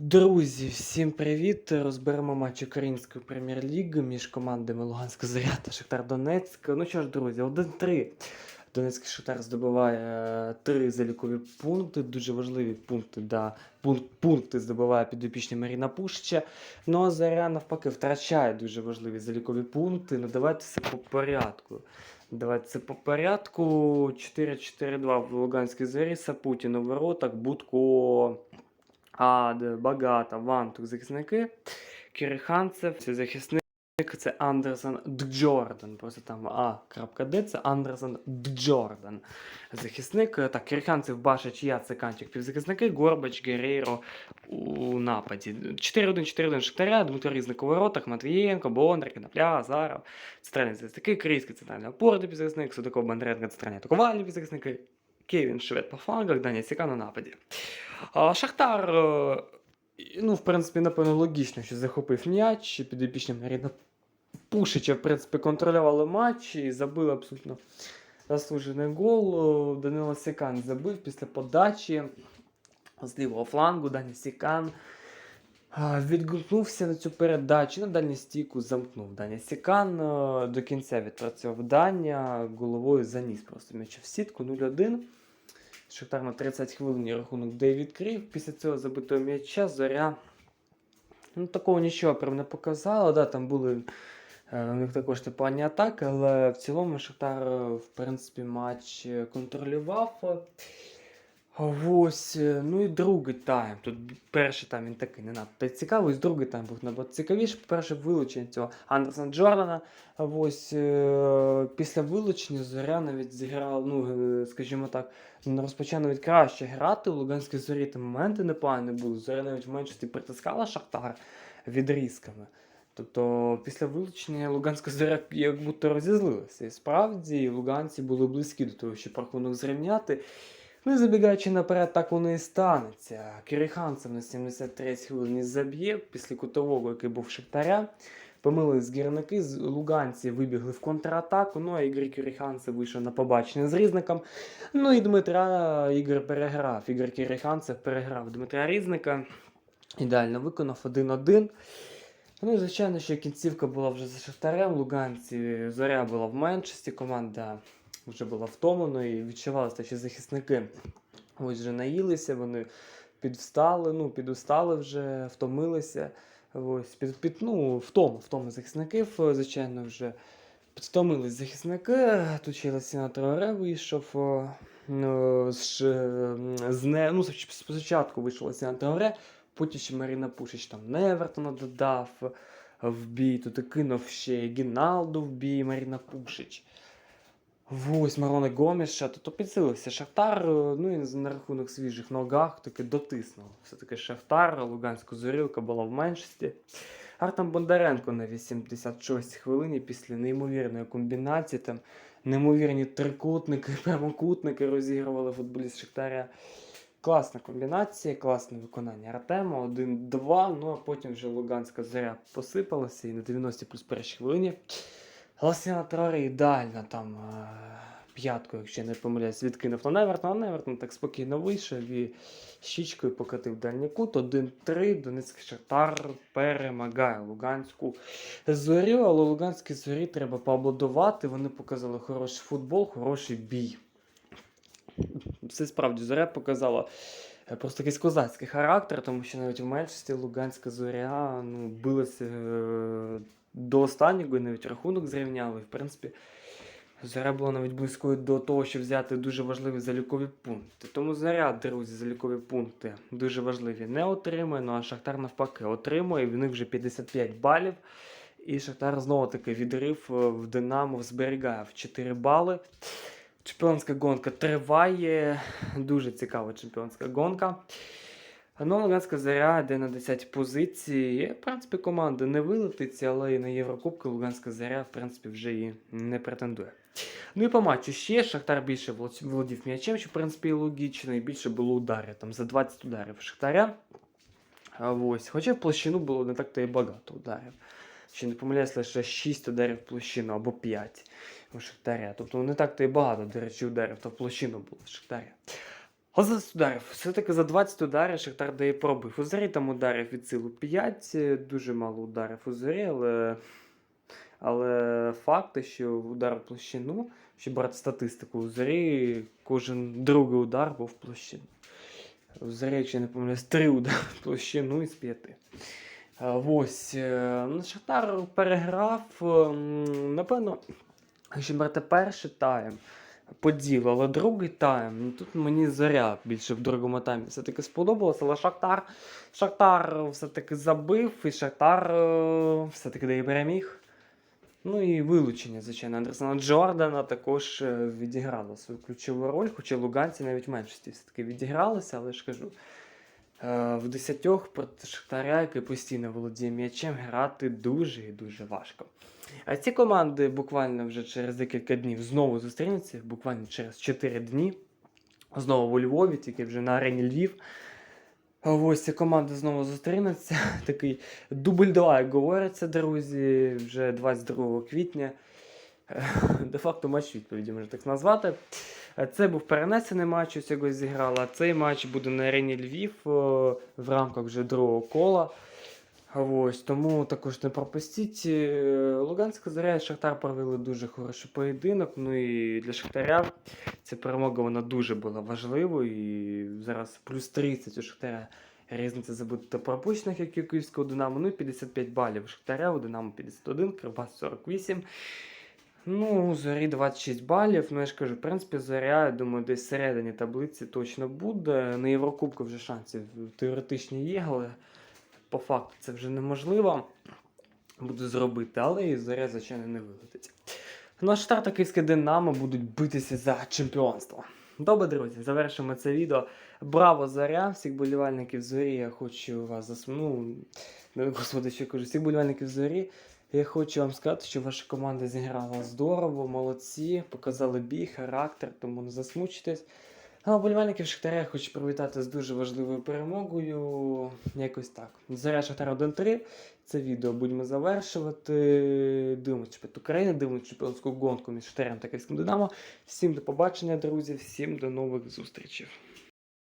Друзі, всім привіт! Розберемо матч Української прем'єр-ліги між командами Луганська Зоря та Шахтар Донецьк. Ну що ж, друзі, 1-3. Донецький Шахтар здобуває е, три залікові пункти. Дуже важливі пункти, да, пункт, пункти здобуває підопічний Маріна Пушича. Ну а Заря навпаки втрачає дуже важливі залікові пункти. Ну давайте все по порядку. Давайте це по порядку. 4-4-2 в Луганській зорі, Сапутін у воротах, Будко. Ад, Багата, Вантук захисники. Кириханцев, це захисник, це Андерсон Джордан. Просто там А.Д, це Андерсон Джордан. Захисник. Так, Кириханцев, Башич, Яцек, Кантик, півзахисники, Горбач, Герейро у нападі. 4-1-4-1 Шахтаря, Дмитро Різник у воротах, Матвієнко, Бондар, Конопля, Азаров, центральні захисники, Крийський центральний опорний півзахисник, Судаков, Бондаренко, центральні атакувальні півзахисники, Кевін Швед по флангах, Даня Сікан у нападі. Шахтар, е, ну, в принципі, напевно, логічно, що захопив м'яч, підопічним Маріна Пушича, в принципі, контролювали матч і забили абсолютно заслужений гол. Е, Данило Сікан забив після подачі з лівого флангу. Даня Сікан відгукнувся на цю передачу, на дальню стійку замкнув Даня Сікан. е, До кінця відпрацьовував Даня, головою заніс просто м'яч в сітку 0-1. Шахтар на 30 хвилин рахунок де відкрив. Після цього забитого м'яча зоря. Ну, такого нічого прям не показала. Да, там були е, у них також типані атаки, але в цілому Шахтар, е, в принципі, матч е, контролював. Ось, е, ну і другий тайм. Тут перший тайм він такий не надто цікавий. Другий тайм був набагато цікавіше. По-перше, вилучення цього Андерсона Джордана. Ось е, після вилучення Зоря навіть зіграла, ну, е, скажімо так, розпочала навіть краще грати. У Луганській зорі там моменти непогані були. Зоря навіть в меншості притискала Шахтар відрізками. Тобто після вилучення Луганська зоря як будто розізлилася. І справді луганці були близькі до того, щоб рахунок зрівняти. Ну і забігаючи наперед, так воно і станеться. Кириханцев на 73 хвилині заб'є після кутового, який був Шахтаря. Помилились гірники, луганці вибігли в контратаку. Ну а Ігор Кириханцев вийшов на побачення з Різником. Ну і Дмитра Ігор переграв. Ігор Кириханцев переграв Дмитра Різника. Ідеально виконав 1-1. Ну і звичайно, що кінцівка була вже за Шахтарем. Луганці зоря була в меншості, команда вже була втомлена і відчувалося, що захисники ось вже наїлися, вони підвстали, ну, підустали вже, втомилися. Ось, під, під, ну, втому, втому захисників, е, звичайно, вже підвтомились захисники. Тут ще Ласіна Троре вийшов. е, Ну, з, е, з не, ну, спочатку вийшов Ласіна Троре, потім ще Маріна Пушич там Невертона додав в бій, тут і кинув ще Гіналду в бій, Маріна Пушич. Ось Марони Гоміша, то, то підсилився Шахтар, е, ну і на рахунок свіжих ногах таки дотиснув. Все-таки Шахтар, Луганську зорілка була в меншості. Артем Бондаренко на 86 хвилині після неймовірної комбінації, там неймовірні трикутники, прямокутники розігрували футболіст Шахтаря. Класна комбінація, класне виконання Артема. 1-2. Ну а потім вже Луганська зоря посипалася і на 90 плюс першій хвилині. Ласіна Трари ідеально там е, п'ятку, якщо не помиляюсь, відкинув на Невертон, Невертон так спокійно вийшов і щічкою покатив дальній кут. 1-3. Донецький Шахтар перемагає Луганську зорю, але Луганській зорі треба поаплодувати. Вони показали хороший футбол, хороший бій. Це справді зоря показала е, просто якийсь козацький характер, тому що навіть в меншості Луганська зоря ну, билася е, до останнього і навіть рахунок зрівняли. В принципі, зоря була навіть близькою до того, щоб взяти дуже важливі залікові пункти. Тому заря, друзі, залікові пункти дуже важливі не отримує. Ну а Шахтар навпаки отримує. В них вже 55 балів. І Шахтар знову таки відрив е, в Динамо зберігає в 4 бали. Чемпіонська гонка триває. Дуже цікава чемпіонська гонка. Ну, Луганська заря йде на 10 позиції. В принципі, команда не вилетиться, але і на Єврокубки Луганська заря, в принципі, вже і не претендує. Ну і по матчу ще Шахтар більше волод- володів м'ячем, що в принципі і логічно, і більше було ударів. Там за 20 ударів Шахтаря. Ось. Хоча в площину було не так-то і багато ударів. Ще не помиляюсь, лише 6 ударів в площину або 5 у Шахтаря. Тобто не так-то і багато, до речі, ударів, то в площину було в Шахтаря. А за ударів. Все-таки за 20 ударів Шахтар дає пробив. У Зорі там ударів від силу 5, е, дуже мало ударів у Зорі, але, але факт, що удар в площину, що брати статистику, у Зорі кожен другий удар був в площину. У Зорі, якщо не помиляюсь, 3 удари в площину із 5. Ось. е, ну, Шахтар переграв, напевно, якщо брати перший тайм по але другий тайм, ну тут мені зоря більше в другому таймі все-таки сподобалося, але Шахтар, Шахтар все-таки забив, і Шахтар е, все-таки дає переміг. Ну і вилучення, звичайно, Андерсона Джордана також е, відіграло свою ключову роль, хоча луганці навіть меншості все-таки відігралися, але ж кажу. Е, В десятьох проти Шахтаря, який постійно володіє м'ячем, грати дуже і дуже важко. А ці команди буквально вже через декілька днів знову зустрінуться, буквально через 4 дні. Знову у Львові, тільки вже на арені Львів. Ось ці команди знову зустрінуться. Такий дубль 2, як говориться, друзі, вже 22 квітня. Е, Де-факто матч відповіді, можна так назвати. Е, Це був перенесений матч, ось його зіграли. А цей матч буде на арені Львів е, в рамках вже другого кола. Ось, тому також не пропустіть. Е, Луганська зоря і Шахтар провели дуже хороший поєдинок. Ну і для Шахтаря ця перемога вона дуже була важливою. І зараз плюс 30 у Шахтаря різниця забутих пропущених, як і у Київського Динамо. Ну і 55 балів у Шахтаря, у Динамо 51, Кривбас 48. Ну, зорі 26 балів. Ну, я ж кажу, в принципі, зоря, я думаю, десь всередині таблиці точно буде. На Єврокубку вже шансів теоретичні є, але по факту це вже неможливо буде зробити, але і зоря, звичайно, не вилетить. Ну, а Шахтар та Київське Динамо будуть битися за чемпіонство. Добре, друзі, завершимо це відео. Браво, зоря! Всіх болівальників зорі. Я хочу вас зас... ну, ну, господи, що я кажу, всіх болівальників зорі. Я хочу вам сказати, що ваша команда зіграла здорово, молодці, показали бій, характер, тому не засмучуйтесь. А вболівальників Шахтаря хочу привітати з дуже важливою перемогою. Якось так. Заря Шахтар 1-3. Це відео будемо завершувати. Дивимося чемпіонат України, дивимося чемпіонську гонку між Шахтарем та Київським Динамо. Всім до побачення, друзі, всім до нових зустрічей.